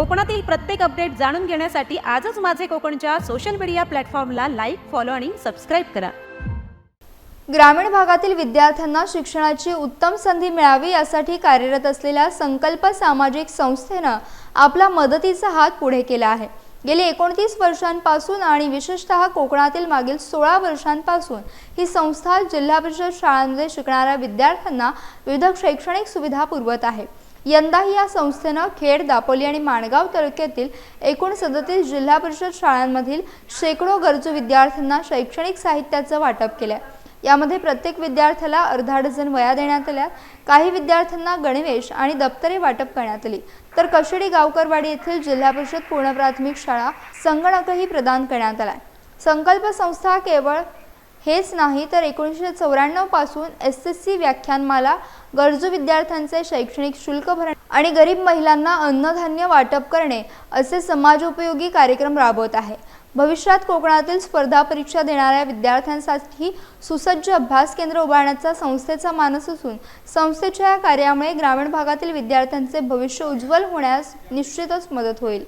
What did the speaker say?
कोकणातील प्रत्येक अपडेट जाणून घेण्यासाठी आजच माझे कोकणच्या सोशल मीडिया प्लॅटफॉर्मला लाईक फॉलो आणि सबस्क्राईब करा. ग्रामीण भागातील विद्यार्थ्यांना शिक्षणाची उत्तम संधी मिळावी यासाठी कार्यरत असलेल्या संकल्प सामाजिक संस्थेनं आपला मदतीचा हात पुढे केला आहे. गेली एकोणतीस वर्षांपासून आणि विशेषतः कोकणातील मागील सोळा वर्षांपासून ही संस्था जिल्हा परिषद शाळांमध्ये शिकणाऱ्या विद्यार्थ्यांना विविध शैक्षणिक सुविधा पुरवत आहे. यंदाही या संस्थेनं खेड दापोली आणि माणगाव तालुक्यातील एकूण सदतीस जिल्हा परिषद शाळांमधील शेकडो गरजू विद्यार्थ्यांना शैक्षणिक साहित्याचं वाटप केलं यामध्ये प्रत्येक विद्यार्थ्याला अर्धा डझन वया देण्यात आल्या. काही विद्यार्थ्यांना गणवेश आणि दप्तरे वाटप करण्यात आली. तर कशेडी गावकरवाडी येथील जिल्हा परिषद पूर्ण प्राथमिक शाळा संगणकही प्रदान करण्यात आला संकल्प संस्था केवळ हेच नाही तर एकोणीसशे चौऱ्याण्णवपासून एस एस सी व्याख्यानमाला गरजू विद्यार्थ्यांचे शैक्षणिक शुल्क भरणे आणि गरीब महिलांना अन्नधान्य वाटप करणे असे समाजोपयोगी कार्यक्रम राबवत आहे. भविष्यात कोकणातील स्पर्धा परीक्षा देणाऱ्या विद्यार्थ्यांसाठी सुसज्ज अभ्यास केंद्र उभारण्याचा संस्थेचा मानस असून संस्थेच्या या कार्यामुळे ग्रामीण भागातील विद्यार्थ्यांचे भविष्य उज्ज्वल होण्यास निश्चितच मदत होईल.